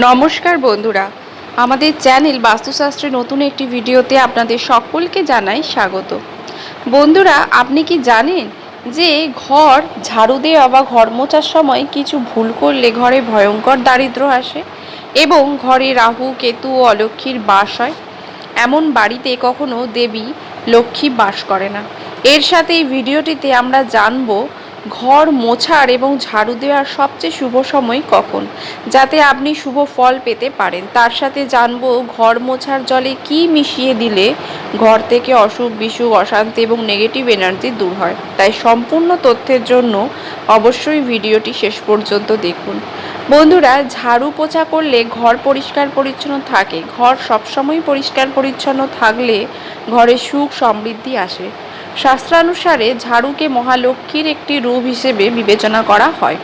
নমস্কার বন্ধুরা। আমাদের চ্যানেল বাস্তুশাস্ত্রে নতুন একটি ভিডিওতে আপনাদের সকলকে জানাই স্বাগত। বন্ধুরা, আপনি কি জানেন যে ঘর ঝাড়ু দেওয়া বা ঘর মোচার সময় কিছু ভুল করলে ঘরে ভয়ঙ্কর দারিদ্র্য আসে এবং ঘরে রাহু, কেতু ও অলক্ষীর বাস হয়? এমন বাড়িতে কখনো দেবী, লক্ষ্মী বাস করে না। এর সাথে এই ভিডিওটিতে আমরা জানব ঘর মোছার এবং ঝাড়ু দেওয়ার সবচেয়ে শুভ সময় কখন? যাতে আপনি শুভ ফল পেতে পারেন। তার সাথে জানব, ঘর মোছার জলে কি মিশিয়ে দিলে ঘর থেকে অসুখ, বিসুখ, অশান্তি এবং নেগেটিভ এনার্জি দূর হয়? তাই সম্পূর্ণ তথ্যের জন্য অবশ্যই ভিডিওটি শেষ পর্যন্ত দেখুন। বন্ধুরা, ঝাড়ু পোছা করলে ঘর পরিষ্কার পরিচ্ছন্ন থাকে। ঘর সবসময় পরিষ্কার পরিচ্ছন্ন থাকলে ঘরে সুখ সমৃদ্ধি আসে। শাস্ত্রানুসারে ঝাড়ুকে মহালক্ষ্মীর একটি রূপ হিসেবে বিবেচনা করা হয়।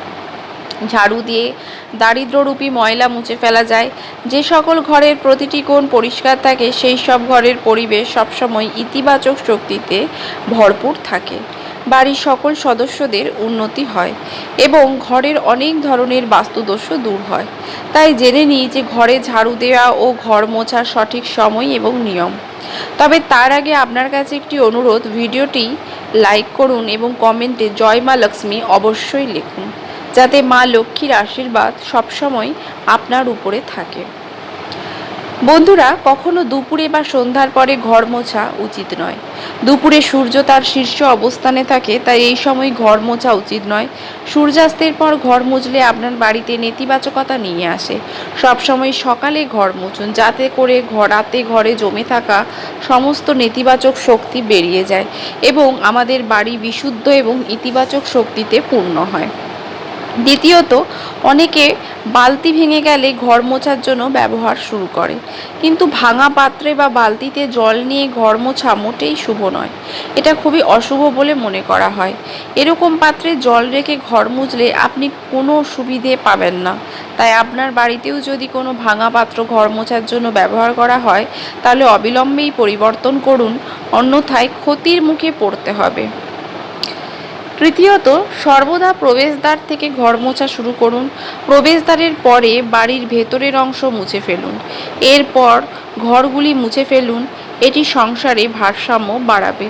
ঝাড়ু দিয়ে দারিদ্ররূপী ময়লা মুছে ফেলা যায়। যে সকল ঘরের প্রতিটি কোণ পরিষ্কার থাকে, সেই সব ঘরের পরিবেশ সবসময় ইতিবাচক শক্তিতে ভরপুর থাকে। বাড়ির সকল সদস্যদের উন্নতি হয় এবং ঘরের অনেক ধরনের বাস্তুদোষ দূর হয়। তাই জেনে নিই যে ঘরে ঝাড়ু দেওয়া ও ঘর মোছার সঠিক সময় এবং নিয়ম। তবে তার আগে আপনার কাছে একটি অনুরোধ, ভিডিওটি লাইক করুন এবং কমেন্টে জয় মা লক্ষ্মী অবশ্যই লিখুন, যাতে মা লক্ষ্মীর আশীর্বাদ সবসময় আপনার উপরে থাকে। বন্ধুরা, কখনো দুপুরে বা সন্ধ্যার পরে ঘর মোছা উচিত নয়। দুপুরে সূর্য তার শীর্ষ অবস্থানে থাকে, তাই এই সময় ঘর মোছা উচিত নয়। সূর্যাস্তের পর ঘর মুছলে আপনার বাড়িতে নেতিবাচকতা নিয়ে আসে। সবসময় সকালে ঘর মুছুন, যাতে করে ঘর, রাতে ঘরে জমে থাকা সমস্ত নেতিবাচক শক্তি বেরিয়ে যায় এবং আমাদের বাড়ি বিশুদ্ধ এবং ইতিবাচক শক্তিতে পূর্ণ হয়। দ্বিতীয়ত, অনেকে বালতি ভেঙে গেলে ঘর মোছার জন্য ব্যবহার শুরু করে। কিন্তু ভাঙা পাত্রে বা বালতিতে জল নিয়ে ঘর মোছা মোটেই শুভ নয়। এটা খুবই অশুভ বলে মনে করা হয়। এরকম পাত্রে জল রেখে ঘর মুছলে আপনি কোনো সুবিধে পাবেন না। তাই আপনার বাড়িতেও যদি কোনো ভাঙা পাত্র ঘর মোছার জন্য ব্যবহার করা হয়, তাহলে অবিলম্বেই পরিবর্তন করুন। অন্যথায় ক্ষতির মুখে পড়তে হবে। তৃতীয়ত, সর্বদা প্রবেশদ্বার থেকে ঘর মোছা শুরু করুন। প্রবেশদ্বারের পরে বাড়ির ভেতরের অংশ মুছে ফেলুন। এরপর ঘরগুলি মুছে ফেলুন। এটি সংসারে ভারসাম্য বাড়াবে।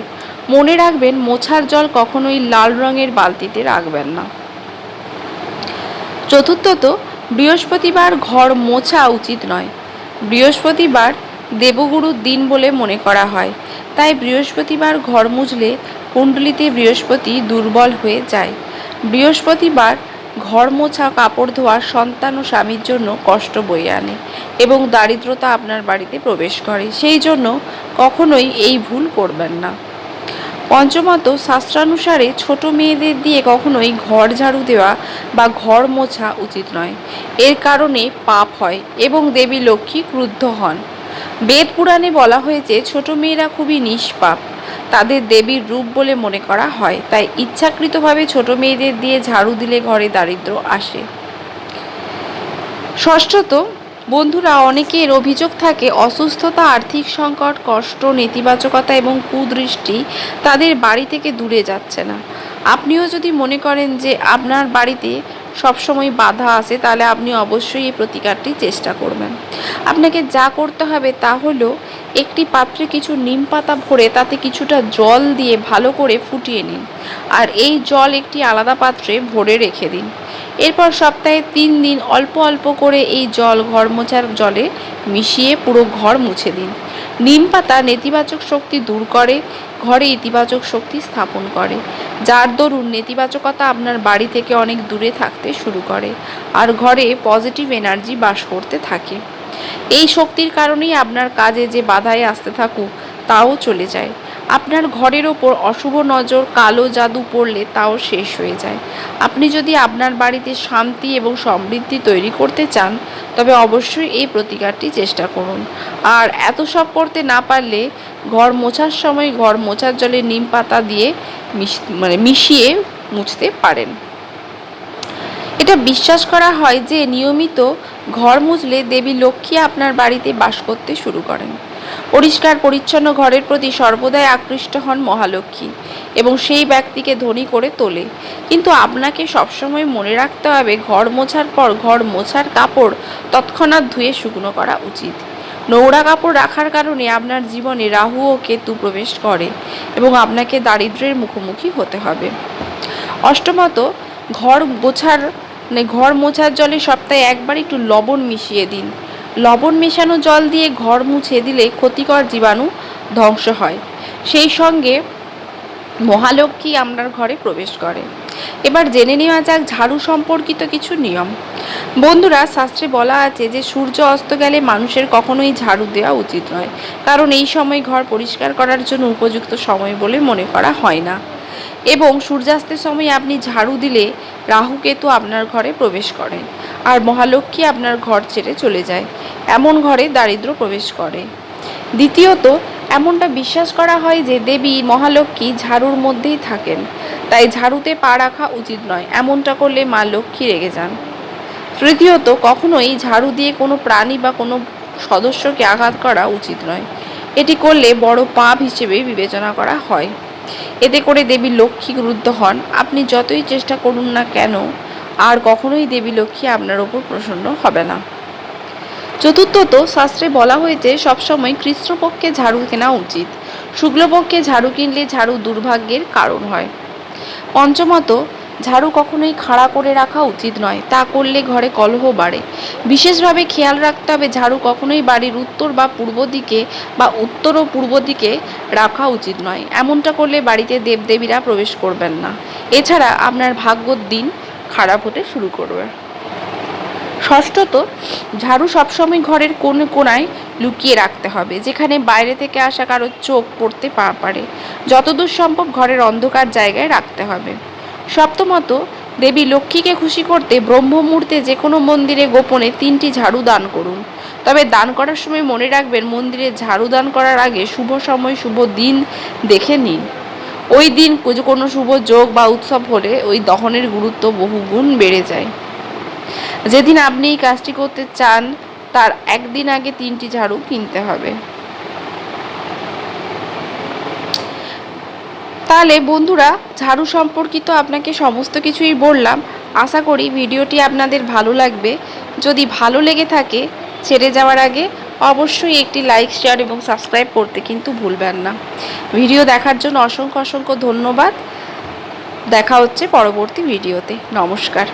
মনে রাখবেন, মোছার জল কখনোই লাল রঙের বালতিতে রাখবেন না। চতুর্থত, বৃহস্পতিবার ঘর মোছা উচিত নয়। বৃহস্পতিবার দেবগুরুর দিন বলে মনে করা হয়। তাই বৃহস্পতিবার ঘর মুছলে কুণ্ডলিতে বৃহস্পতি দুর্বল হয়ে যায়। বৃহস্পতিবার ঘর মোছা কাপড় ধোয়া সন্তান ও স্বামীর জন্য কষ্ট বয়ে আনে এবং দারিদ্রতা আপনার বাড়িতে প্রবেশ করে। সেই জন্য কখনোই এই ভুল করবেন না। পঞ্চমত, শাস্ত্রানুসারে ছোট মেয়েদের দিয়ে কখনোই ঘর ঝাড়ু দেওয়া বা ঘর মোছা উচিত নয়। এর কারণে পাপ হয় এবং দেবী লক্ষ্মী ক্রুদ্ধ হন। বেদ পুরাণে বলা হয়েছে, ছোট মেয়েরা খুবই নিষ্পাপ। তাদের দেবীর রূপ বলে মনে করা হয়। তাই ইচ্ছাকৃতভাবে ছোট মেয়েদের দিয়ে ঝাড়ু দিলে ঘরে দারিদ্র আসে। ষষ্ঠত, বন্ধুরা, অনেকের অভিযোগ থাকে অসুস্থতা, আর্থিক সংকট, কষ্ট, নেতিবাচকতা এবং কুদৃষ্টি তাদের বাড়ি থেকে দূরে যাচ্ছে না। আপনিও যদি মনে করেন যে আপনার বাড়িতে সবসময় বাধা আসে তাহলে আপনি অবশ্যই এই প্রতিকারটি চেষ্টা করবেন। আপনাকে যা করতে হবে তা হলো একটি পাত্রে কিছু নিম পাতা ভরে তাতে কিছুটা জল দিয়ে ভালো করে ফুটিয়ে নিন। আর এই জল একটি আলাদা পাত্রে ভরে রেখে দিন। এরপর সপ্তাহে তিন দিন অল্প অল্প করে এই জল ঘর মোছার জলে মিশিয়ে পুরো ঘর মুছে দিন। নিম পাতা নেতিবাচক শক্তি দূর করে, ঘরে ইতিবাচক শক্তি স্থাপন করে, যার দরুন নেতিবাচকতা আপনার বাড়ি থেকে অনেক দূরে থাকতে শুরু করে, আর ঘরে পজিটিভ এনার্জি বাস করতে থাকে। এই শক্তির কারণেই আপনার কাজে যে বাধায় আসতে থাকুক, তাও চলে যায়। আপনার ঘরের ওপর অশুভ নজর কালো জাদু পড়লে তাও শেষ হয়ে যায়। আপনি যদি আপনার বাড়িতে শান্তি এবং সমৃদ্ধি তৈরি করতে চান, তবে অবশ্যই এই প্রতিকারটি চেষ্টা করুন। আর এত সব করতে না পারলে ঘর মোছার সময় ঘর মোছার জলে নিম পাতা দিয়ে মানে মিশিয়ে মুছতে পারেন। এটা বিশ্বাস করা হয় যে নিয়মিত ঘর মুছলে দেবী লক্ষ্মী আপনার বাড়িতে বাস করতে শুরু করেন। পরিষ্কার পরিচ্ছন্ন ঘরের প্রতি সর্বদাই আকৃষ্ট হন মহালক্ষ্মী এবং সেই ব্যক্তিকে ধনী করে তোলে। কিন্তু আপনাকে সবসময় মনে রাখতে হবে, ঘর মোছার পর ঘর মোছার কাপড় তৎক্ষণাৎ ধুয়ে শুকনো করা উচিত। নোংরা কাপড় রাখার কারণে আপনার জীবনে রাহু ও কেতু প্রবেশ করে এবং আপনাকে দারিদ্র্যের মুখোমুখি হতে হবে। অষ্টমত, ঘর গোছার মানে ঘর মোছার জলে সপ্তাহে একবার একটু লবণ মিশিয়ে দিন। লবণ মেশানো জল দিয়ে ঘর মুছে দিলে ক্ষতিকর জীবাণু ধ্বংস হয়। সেই সঙ্গে মহালক্ষ্মী আপনার ঘরে প্রবেশ করে। এবার জেনে নেওয়া যাক ঝাড়ু সম্পর্কিত কিছু নিয়ম। বন্ধুরা, শাস্ত্রে বলা আছে যে সূর্য অস্ত গেলে মানুষের কখনোই ঝাড়ু দেওয়া উচিত নয়। কারণ এই সময় ঘর পরিষ্কার করার জন্য উপযুক্ত সময় বলে মনে করা হয় না। এবং সূর্যাস্তের সময় আপনি ঝাড়ু দিলে রাহুকেতু আপনার ঘরে প্রবেশ করে আর মহালক্ষ্মী আপনার ঘর ছেড়ে চলে যায়। এমন ঘরে দারিদ্র প্রবেশ করে। দ্বিতীয়ত, এমনটা বিশ্বাস করা হয় যে দেবী, মহালক্ষ্মী ঝাড়ুর মধ্যেই থাকেন। তাই ঝাড়ুতে পা রাখা উচিত নয়, এমনটা করলে মা লক্ষ্মী রেগে যান। তৃতীয়ত, কখনোই ঝাড়ু দিয়ে কোনো প্রাণী বা কোনো সদস্যকে আঘাত করা উচিত নয়। এটি করলে বড় পাপ হিসেবে বিবেচনা করা হয়। এতে করে দেবী লক্ষ্মী ক্রুদ্ধ হন। আপনি যতই চেষ্টা করুন না কেন, আর কখনোই দেবী লক্ষ্মী আপনার ওপর প্রসন্ন হবে না। চতুর্থত, শাস্ত্রে বলা হয়েছে, সবসময় কৃষ্ণপক্ষে ঝাড়ু কেনা উচিত। শুক্লপক্ষে ঝাড়ু কিনলে ঝাড়ু দুর্ভাগ্যের কারণ হয়। পঞ্চমত ঝাড়ু কখনোই খাড়া করে রাখা উচিত নয়, তা করলে ঘরে কলহ বাড়ে। বিশেষভাবে খেয়াল রাখতে হবে ঝাড়ু কখনোই বাড়ির উত্তর বা পূর্ব দিকে বা উত্তর ও পূর্ব দিকে রাখা উচিত নয়, এমনটা করলে বাড়িতে দেবদেবীরা প্রবেশ করবেন না। এছাড়া আপনার ভাগ্যর দিন খারাপ হতে শুরু করবে। ষষ্ঠত, ঝাড়ু সবসময় ঘরের কোণে কোনায় লুকিয়ে রাখতে হবে, যেখানে বাইরে থেকে আসা কারোর চোখ পড়তে পা পারে। যতদূর সম্ভব ঘরের অন্ধকার জায়গায় রাখতে হবে। সপ্তমত, দেবী লক্ষ্মীকে খুশি করতে ব্রহ্ম মুহূর্তে যে কোনো মন্দিরে গোপনে তিনটি ঝাড়ু দান করুন। তবে দান করার সময় মনে রাখবেন, মন্দিরে ঝাড়ু দান করার আগে শুভ সময়, শুভ দিন দেখে নিন। ওই দিন কোনো শুভ যোগ বা উৎসব হলে ওই দহনের গুরুত্ব বহুগুণ বেড়ে যায়। যেদিন আপনি এই কাজটি করতে চান, তার একদিন আগে তিনটি ঝাড়ু কিনতে হবে। তাহলে বন্ধুরা, ঝাড়ু সম্পর্কিত আপনাকে সমস্ত কিছুই বললাম। আশা করি ভিডিওটি আপনাদের ভালো লাগবে। যদি ভালো লেগে থাকে ছেড়ে যাওয়ার আগে অবশ্যই একটি লাইক, শেয়ার এবং সাবস্ক্রাইব করতে কিন্তু ভুলবেন না। ভিডিও দেখার জন্য অসংখ্য অসংখ্য ধন্যবাদ। দেখা হচ্ছে পরবর্তী ভিডিওতে। নমস্কার।